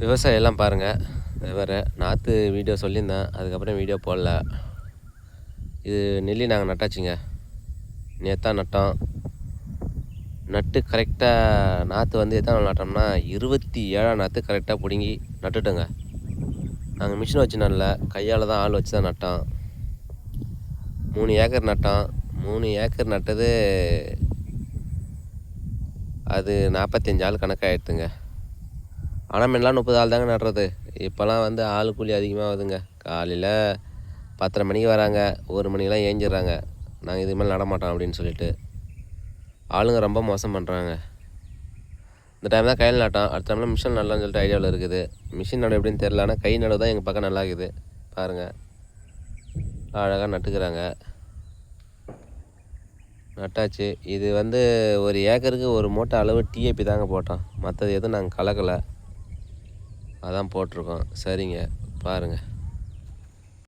விவசாயம் எல்லாம் பாருங்கள் வேறு நாற்று வீடியோ சொல்லியிருந்தேன். அதுக்கப்புறம் வீடியோ போடல. இது நெல்லி நாங்கள் நட்டாச்சுங்க. நேத்தான் நட்டோம். நட்டு கரெக்டாக நாற்று வந்து எத்தனை நட்டோம்னா இருபத்தி ஏழாம் நாற்று கரெக்டாக பிடுங்கி நட்டுட்டோங்க. நாங்கள் மிஷின் வச்சு நடல. கையால் தான் ஆள் வச்சு தான் நட்டோம். மூணு ஏக்கர் நட்டோம். மூணு ஏக்கர் நட்டது அது நாற்பத்தஞ்சு ஆள் கணக்காகிடுதுங்க ஆனால் முன்னெல்லாம் முப்பது ஆள் தாங்க நடுறது. இப்போல்லாம் வந்து ஆள் கூலி அதிகமாக ஆகுதுங்க காலையில் பத்தரை மணிக்கு வராங்க. ஒரு மணிக்கெலாம் ஏஞ்சிடுறாங்க. நாங்கள் இதுக்கு மேலே நடமாட்டோம் அப்படின்னு சொல்லிட்டு. ஆளுங்க ரொம்ப மோசம் பண்ணுறாங்க இந்த டைம் தான் கையில் நட்டோம். அடுத்த டைமில் மிஷின் நடலாம்னு சொல்லிட்டு ஐடியாவில் இருக்குது. மிஷின் நட எப்படின்னு தெரில ஆனால் கை நடவு தான் எங்கள் பக்கம் நல்லா இருக்குது. பாருங்கள் அழகாக நட்டுக்கிறாங்க. நட்டாச்சு. இது வந்து ஒரு ஏக்கருக்கு ஒரு மூட்டை அளவு டிஏபி தாங்க போட்டோம். மற்றது எதுவும் நாங்கள் கலக்கலை. அதான் போட்டிருக்கோம். சரிங்க. பாருங்கள்